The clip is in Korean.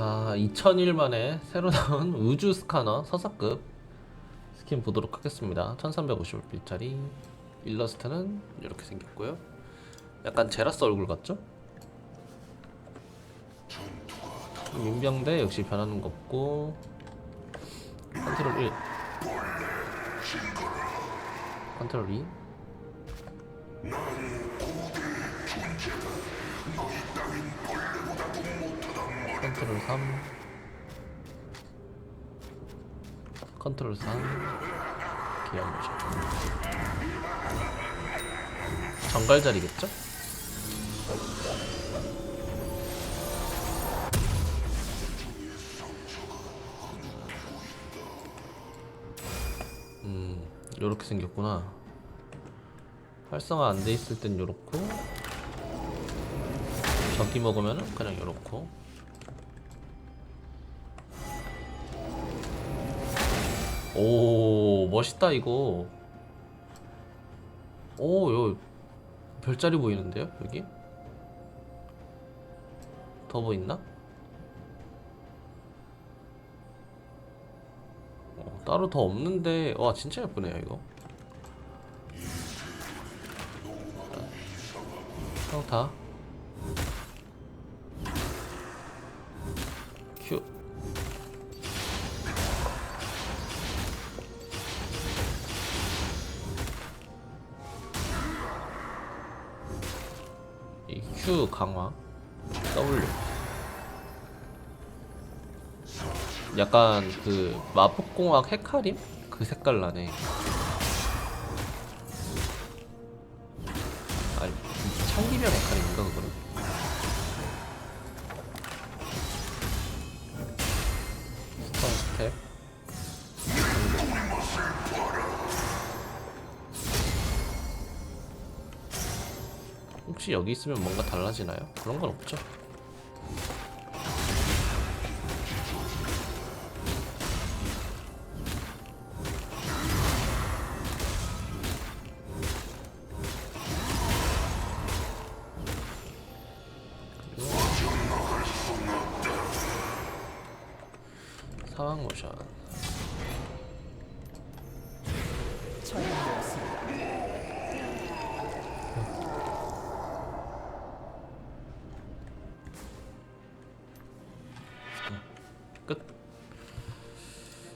자, 2001 만에 새로 나온 우주 스카너 서사급 스킨 보도록 하겠습니다. 1350불짜리 일러스트는 이렇게 생겼고요. 약간 제라스 얼굴 같죠? 민병대 역시 변하는 거 없고 컨트롤 1 컨트롤 2 컨트롤 3 컨트롤 3 기어 모션. 정갈 자리겠죠? 음 요렇게 생겼구나. 활성화 안 돼 있을 땐 요렇고 적기 먹으면은 그냥 요렇고. 오 멋있다 이거. 오요 별자리 보이는데요 여기? 더 보이나? 어, 따로 더 없는데 와 진짜 예쁘네요 이거. 평타 큐. 이 Q 강화? W. 약간 그 마법공학 헤카림 그 색깔 나네. 아니 창기병 헤카림인가 그거는 스텝 혹시 여기 있으면 뭔가 달라지나요? 그런 건 없죠. 상황 모션 처형되었습니다.